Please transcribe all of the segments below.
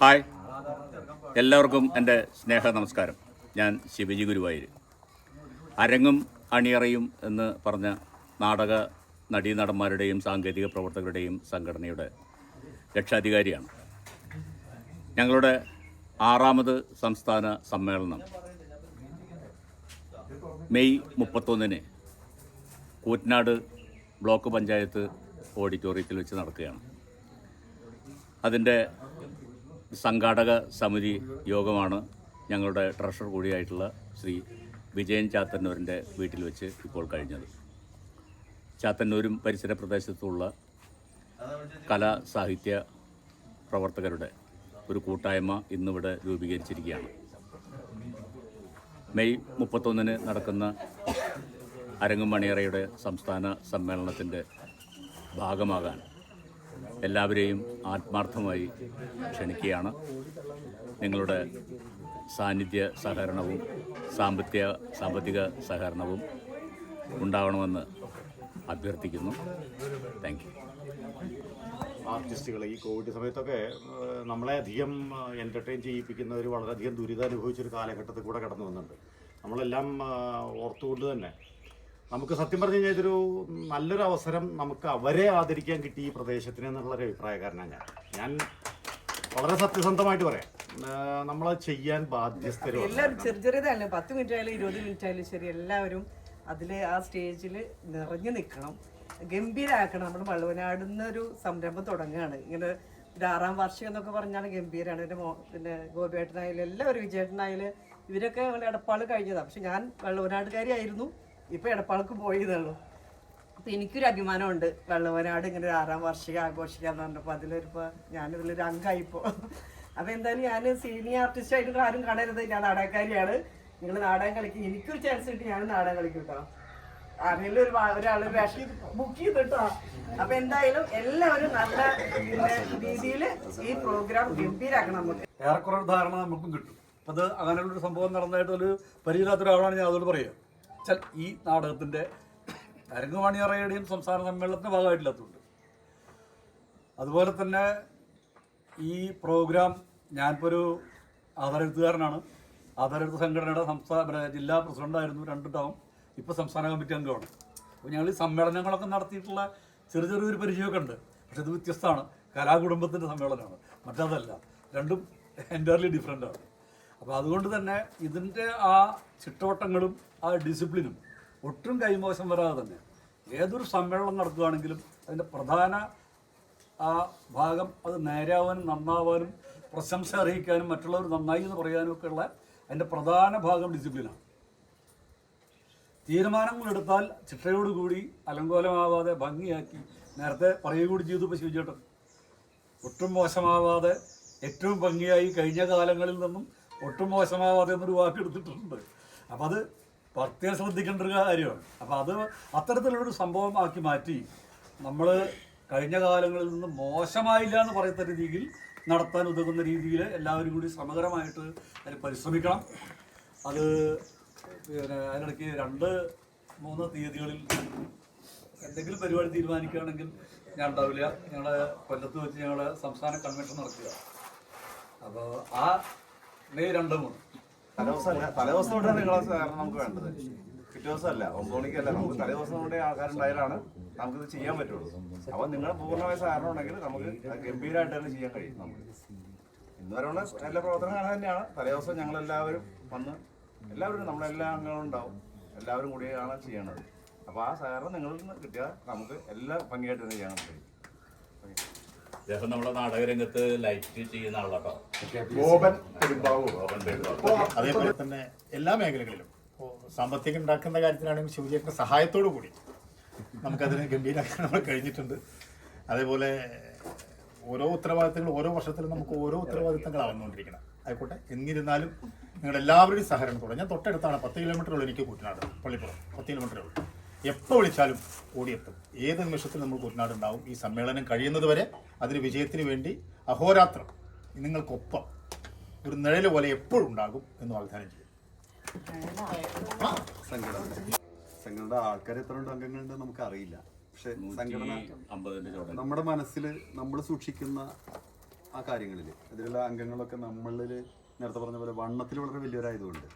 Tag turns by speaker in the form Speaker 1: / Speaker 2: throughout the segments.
Speaker 1: Hi. എല്ലാവർക്കും എന്റെ സ്നേഹ നമസ്കാരം. ഞാൻ ശിവജി ഗുരുവായൂർ. അരങ്ങും അണിയറയും എന്ന് പറഞ്ഞ നാടക നടീനടന്മാരുടെയും സാങ്കേതിക പ്രവർത്തകരുടെയും സംഘടനയുടെ രക്ഷാധികാരിയാണ്. ഞങ്ങളുടെ ആറാമത് സംസ്ഥാന സമ്മേളനം മെയ് മുപ്പത്തൊന്നിന് കൂറ്റനാട് ബ്ലോക്ക് പഞ്ചായത്ത് ഓഡിറ്റോറിയത്തിൽ വെച്ച് നടക്കുകയാണ്. അതിന്റെ സംഘാടക സമിതി യോഗമാണ് ഞങ്ങളുടെ ട്രഷർ കൂടിയായിട്ടുള്ള ശ്രീ വിജയൻ ചാത്തന്നൂരിന്റെ വീട്ടിൽ വെച്ച് ഇപ്പോൾ കഴിഞ്ഞത്. ചാത്തന്നൂരും പരിസര പ്രദേശത്തുള്ള കലാ സാഹിത്യ പ്രവർത്തകരുടെ ഒരു കൂട്ടായ്മ ഇന്നിവിടെ രൂപീകരിച്ചിരിക്കുകയാണ്. മെയ് മുപ്പത്തൊന്നിന് നടക്കുന്ന അരങ്ങും മണിയറയുടെ സംസ്ഥാന സമ്മേളനത്തിന്റെ ഭാഗമാകാൻ എല്ലാവരെയും ആത്മാർത്ഥമായി ക്ഷണിക്കുകയാണ്. നിങ്ങളുടെ സാന്നിധ്യ സഹകരണവും സാമ്പത്തിക സാമ്പത്തിക സഹകരണവും ഉണ്ടാവണമെന്ന് അഭ്യർത്ഥിക്കുന്നു. താങ്ക് യു
Speaker 2: ആർട്ടിസ്റ്റുകൾ ഈ കോവിഡ് സമയത്തൊക്കെ നമ്മളെ അധികം എന്റർടൈൻ ചെയ്യിപ്പിക്കുന്നവർ വളരെയധികം ദുരിതം അനുഭവിച്ചൊരു കാലഘട്ടത്തിൽ കൂടെ കടന്നു വന്നിട്ടുണ്ട്. നമ്മളെല്ലാം ഓർത്തുകൊണ്ട് തന്നെ നമുക്ക് സത്യം പറഞ്ഞു കഴിഞ്ഞാൽ ഇതൊരു നല്ലൊരു അവസരം നമുക്ക് അവരെ ആദരിക്കാൻ കിട്ടി ഈ പ്രദേശത്തിന് എന്നുള്ളൊരു അഭിപ്രായക്കാരനാണ് ഞാൻ. ഞാൻ വളരെ സത്യസന്ധമായിട്ട് പറയാം. നമ്മളത് ചെയ്യാൻ ബാധ്യസ്ഥരും
Speaker 3: എല്ലാവരും ചെറിയ ചെറിയതല്ല പത്ത് മിനിറ്റ് ആയാലും ഇരുപത് മിനിറ്റ് ആയാലും ശരി എല്ലാവരും അതിൽ ആ സ്റ്റേജിൽ നിറഞ്ഞു നിൽക്കണം. ഗംഭീരാക്കണം. നമ്മുടെ വള്ളുവനാടുന്ന ഒരു സംരംഭം തുടങ്ങുകയാണ്. ഇങ്ങനെ ഒരു ആറാം വാർഷികം എന്നൊക്കെ പറഞ്ഞാൽ ഗംഭീരമാണ് എന്റെ മോ പിന്നെ ഗോപിയേട്ടനായാലും എല്ലാവരും വിജയേട്ടനായാലും ഇവരൊക്കെ ഞങ്ങൾ എടപ്പാൾ കഴിഞ്ഞതാണ് പക്ഷെ ഞാൻ വള്ളുവനാടുകാരിയായിരുന്നു. ഇപ്പോൾ എടപ്പാൾക്ക് പോയതുള്ളൂ അപ്പം എനിക്കൊരു അഭിമാനമുണ്ട്. വെള്ളവനാട് ഇങ്ങനെ ഒരു ആറാം വാർഷികം ആഘോഷിക്കാന്ന് പറഞ്ഞപ്പോൾ അതിലൊരിപ്പോൾ ഞാനിതിലൊരു അംഗമായിപ്പോൾ അപ്പോൾ എന്തായാലും ഞാൻ സീനിയർ ആർട്ടിസ്റ്റ് ആയിട്ട് ആരും കാണരുത്. ഞാൻ നാടകക്കാരിയാണ്. നിങ്ങൾ നാടകം കളിക്കും. എനിക്കൊരു ചാൻസ് കിട്ടി. ഞാൻ നാടകം കളിക്കും കേട്ടോ ആരെങ്കിലും ഒരു ഒരാൾ വേഷം ബുക്ക് ചെയ്തിട്ടോ. അപ്പൊ എന്തായാലും എല്ലാവരും നല്ല രീതിയിൽ ഈ പ്രോഗ്രാം ഗംഭീരാക്കണം നമുക്ക്.
Speaker 4: ഏറെക്കുറെ ധാരണ നമുക്കും കിട്ടും. അത് അത് അങ്ങനെയുള്ളൊരു സംഭവം നടന്നതായിട്ട് ഒരു പരിചയമില്ലാത്ത ഒരാളാണ് ഞാൻ അതോട് പറയുക. വെച്ചാൽ ഈ നാടകത്തിന്റെ അരങ്ങുവാണിയറയുടെയും സംസ്ഥാന സമ്മേളനത്തിന്റെ ഭാഗമായിട്ടില്ലാത്തതുണ്ട് അതുപോലെ തന്നെ ഈ പ്രോഗ്രാം ഞാനിപ്പോൾ ഒരു ആധാരെഴുത്തുകാരനാണ് ആധാരെഴുത്ത് സംഘടനയുടെ സംസ്ഥാന ജില്ലാ പ്രസിഡന്റായിരുന്നു രണ്ട് ടൗൺ. ഇപ്പോൾ സംസ്ഥാന കമ്മിറ്റി അംഗമാണ്. അപ്പോൾ ഞങ്ങൾ ഈ സമ്മേളനങ്ങളൊക്കെ നടത്തിയിട്ടുള്ള ചെറിയ ചെറിയൊരു പരിചയമൊക്കെ ഉണ്ട്. പക്ഷെ ഇത് വ്യത്യസ്തമാണ്. കലാകുടുംബത്തിന്റെ സമ്മേളനമാണ്. മറ്റതല്ല. രണ്ടും എന്റയർലി ഡിഫറെന്റ് ആണ്. അപ്പോൾ അതുകൊണ്ട് തന്നെ ഇതിന്റെ ആ ചിട്ടവട്ടങ്ങളും ആ ഡിസിപ്ലിനും ഒട്ടും കൈമോശം വരാതെ തന്നെ ഏതൊരു സമ്മേളനം നടത്തുകയാണെങ്കിലും അതിന്റെ പ്രധാന ആ ഭാഗം അത് നേരാവാനും നന്നാവാനും പ്രശംസ അറിയിക്കാനും മറ്റുള്ളവർ നന്നായി എന്ന് പറയാനും ഒക്കെ ഉള്ള അതിന്റെ പ്രധാന ഭാഗം ഡിസിപ്ലിനാണ്. തീരുമാനങ്ങൾ എടുത്താൽ ചിട്ടയോടുകൂടി അലങ്കോലമാവാതെ ഭംഗിയാക്കി നേരത്തെ പറയുക കൂടി ചെയ്തു ഇപ്പോൾ ശിവചേട്ടൻ ഒട്ടും മോശമാവാതെ ഏറ്റവും ഭംഗിയായി കഴിഞ്ഞ കാലങ്ങളിൽ നിന്നും ഒട്ടും മോശമാവാതെ എന്നൊരു വാക്ക് എടുത്തിട്ടുണ്ട്. അപ്പം അത് പ്രത്യേകം ശ്രദ്ധിക്കേണ്ട ഒരു കാര്യമാണ്. അപ്പം അത് അത്തരത്തിലുള്ളൊരു സംഭവം ആക്കി മാറ്റി നമ്മൾ കഴിഞ്ഞ കാലങ്ങളിൽ നിന്ന് മോശമായില്ല എന്ന് പറയത്തക്ക രീതിയിൽ നടത്താൻ ഉതകുന്ന രീതിയിൽ എല്ലാവരും കൂടി സമഗ്രമായിട്ട് അതിന് പരിശ്രമിക്കണം. അത് പിന്നെ അതിനിടയ്ക്ക് രണ്ട് മൂന്ന് തീയതികളിൽ എന്തെങ്കിലും പരിപാടി തീരുമാനിക്കുകയാണെങ്കിൽ ഞാൻ ഉണ്ടാവില്ല. ഞങ്ങളുടെ കൊല്ലത്ത് വെച്ച് ഞങ്ങളുടെ സംസ്ഥാന കൺവെൻഷൻ നടക്കുക അപ്പോൾ ആ മെയ് രണ്ട്
Speaker 5: തലേദിവസം തൊട്ടാണ് നിങ്ങളെ സഹകരണം നമുക്ക് വേണ്ടത്. പിറ്റേ ദിവസമല്ല ഒമ്പത് മണിക്കല്ല. നമുക്ക് തലേദിവസം കൊണ്ട് ആൾക്കാരുണ്ടായാലാണ് നമുക്കിത് ചെയ്യാൻ പറ്റുള്ളൂ. അപ്പൊ നിങ്ങൾ പൂർണമായ സഹകരണം ഉണ്ടെങ്കിൽ നമുക്ക് ഗംഭീരമായിട്ട് തന്നെ ചെയ്യാൻ കഴിയും നമുക്ക്. ഇന്ന് വരെയുള്ള എല്ലാ തന്നെയാണ്. തലേദിവസം ഞങ്ങൾ എല്ലാവരും വന്ന് എല്ലാവരും നമ്മളെല്ലാ അംഗങ്ങളും എല്ലാവരും കൂടിയാണ് ചെയ്യണത് അപ്പോൾ ആ സഹകരണം നിങ്ങളിൽ നിന്ന് കിട്ടിയാൽ നമുക്ക് എല്ലാം ഭംഗിയായിട്ട് തന്നെ ചെയ്യാൻ കഴിയും
Speaker 1: ഇദ്ദേഹം നമ്മുടെ നാടകരംഗത്ത് ലൈറ്റ് ചെയ്യുന്ന ആളാട്ടോ.
Speaker 2: ഗോപൻ പെരുമ്പാവൂർ.
Speaker 1: ഗോപൻ പെരുമാൾ.
Speaker 6: അതേപോലെ തന്നെ എല്ലാ മേഖലകളിലും സാമ്പത്തികം ഉണ്ടാക്കുന്ന കാര്യത്തിലാണെങ്കിൽ ശിവജിയുടെ സഹായത്തോടു കൂടി നമുക്കതിന് ഗംഭീരമാക്കാൻ നമ്മൾ കഴിഞ്ഞിട്ടുണ്ട്. അതേപോലെ ഓരോ ഉത്തരവാദിത്തങ്ങൾ ഓരോ വർഷത്തിലും നമുക്ക് ഓരോ ഉത്തരവാദിത്തങ്ങളാണ് വന്നുകൊണ്ടിരിക്കണം ആയിക്കോട്ടെ. എന്നിരുന്നാലും നിങ്ങളുടെ എല്ലാവരുടെയും സഹകരണത്തോടെ ഞാൻ തൊട്ടടുത്താണ്. പത്ത് കിലോമീറ്ററുള്ളൂ എനിക്ക് കുട്ടനാട് പള്ളിപ്പുറം. പത്ത് കിലോമീറ്ററേ ഉള്ളൂ. എപ്പോൾ വിളിച്ചാലും ഓടിയെത്തും. ഏത് നിമിഷത്തിൽ നമ്മൾ കുട്ടനാടുണ്ടാവും ഉണ്ടാവും ഈ സമ്മേളനം കഴിയുന്നത് വരെ അതിന് വിജയത്തിന് വേണ്ടി അഹോരാത്രം നിങ്ങൾക്കൊപ്പം ഒരു നിഴൽ പോലെ എപ്പോഴും ഉണ്ടാകും എന്ന് വാഗ്ദാനം ചെയ്യും.
Speaker 5: സംഘടന. ആൾക്കാർ എത്ര അംഗങ്ങളുണ്ട് നമുക്ക് അറിയില്ല പക്ഷെ സംഘടന നമ്മുടെ മനസ്സിൽ നമ്മൾ സൂക്ഷിക്കുന്ന
Speaker 7: ആ കാര്യങ്ങളിൽ അതിലുള്ള അംഗങ്ങളൊക്കെ നമ്മളിൽ നേരത്തെ പറഞ്ഞ പോലെ വണ്ണത്തിൽ വളരെ വലിയവരായതുകൊണ്ട്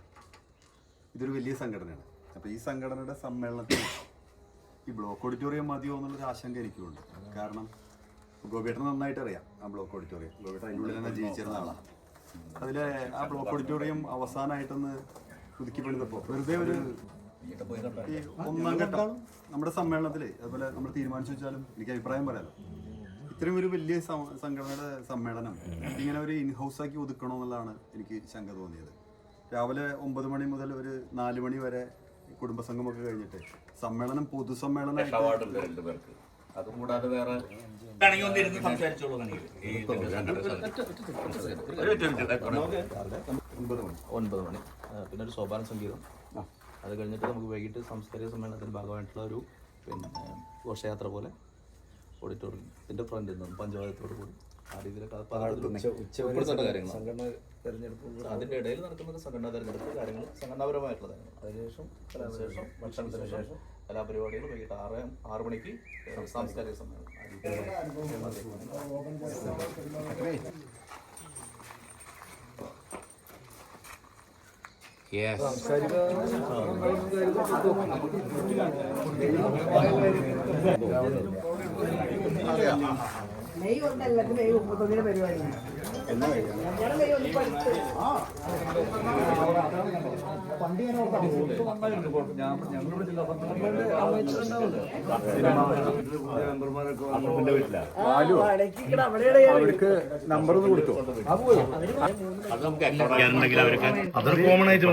Speaker 7: ഇതൊരു വലിയ സംഘടനയാണ്. അപ്പോൾ ഈ സംഘടനയുടെ സമ്മേളനത്തിൽ ഈ ബ്ലോക്ക് ഓഡിറ്റോറിയം മതിയോ എന്നുള്ളൊരു ആശങ്ക എനിക്കുണ്ട്. കാരണം ഗോപിയേട്ടൻ നന്നായിട്ട് അറിയാം ആ ബ്ലോക്ക് ഓഡിറ്റോറിയം. ഗോപേട്ടൻ അതിന്റെ ഉള്ളിൽ തന്നെ ജീവിച്ചിരുന്ന ആളാണ്. അതിലെ ആ ബ്ലോക്ക് ഓഡിറ്റോറിയം അവസാനമായിട്ടൊന്ന് പുതുക്കി പണിതപ്പോൾ വെറുതെ ഒരു ഈ ഒന്നാം ഘട്ടം നമ്മുടെ സമ്മേളനത്തിൽ അതുപോലെ നമ്മൾ തീരുമാനിച്ചു വെച്ചാലും എനിക്ക് അഭിപ്രായം പറയാലോ. ഇത്രയും ഒരു വലിയ സംഘടനയുടെ സമ്മേളനം ഇങ്ങനെ ഒരു ഇൻഹൗസ് ആക്കി ഒതുക്കണോ എന്നുള്ളതാണ് എനിക്ക് ശങ്ക തോന്നിയത്. രാവിലെ ഒമ്പത് മണി മുതൽ ഒരു നാല് മണി വരെ കുടുംബസംഗമൊക്കെ കഴിഞ്ഞിട്ട് സമ്മേളനം പൊതുസമ്മേളനം
Speaker 1: അവാർഡുണ്ട് രണ്ടുപേർക്ക് അതും കൂടാതെ വേറെ
Speaker 8: ഒൻപത് മണി. പിന്നെ ഒരു സോപാന സംഗീതം. അത് കഴിഞ്ഞിട്ട് നമുക്ക് വൈകിട്ട് സാംസ്കാരിക സമ്മേളനത്തിന്റെ ഭാഗമായിട്ടുള്ള ഒരു പിന്നെ ഘോഷയാത്ര പോലെ ഓഡിറ്റോറിയത്തിന്റെ ഫ്രണ്ടിൽ നിന്നും പഞ്ചവാദത്തോടു കൂടി. ആ രീതിയിലൊക്കെ അത് പലയിടത്തും ഉൾപ്പെടുത്തേണ്ട കാര്യങ്ങളാണ്. അതിന്റെ ഇടയിൽ നടക്കുന്ന ഒരു സംഘടനാ തെരഞ്ഞെടുപ്പ് കാര്യങ്ങൾ സംഘടനാപരമായിട്ടുള്ള കാര്യങ്ങൾ. അതിനുശേഷം കലാശേഷം ഭക്ഷണത്തിന് ശേഷം കലാപരിപാടികൾ വൈകിട്ട് ആറ് ആറ് മണിക്ക് സാംസ്കാരിക സമ്മേളനം. രീതിയിലുള്ള
Speaker 3: മെയ് ഒന്ന് എല്ലാവർക്കും മെയ് മുപ്പത്തൊന്നിന് പരിപാടിയാണ്.
Speaker 4: ഞാൻ
Speaker 6: അവർക്ക് നമ്പർ ഒന്ന് കൊടുത്തു.
Speaker 1: അത് നമുക്ക് അക്കൗണ്ട് അവർക്ക്
Speaker 6: അതൊരു കോമൺ ആയിട്ട്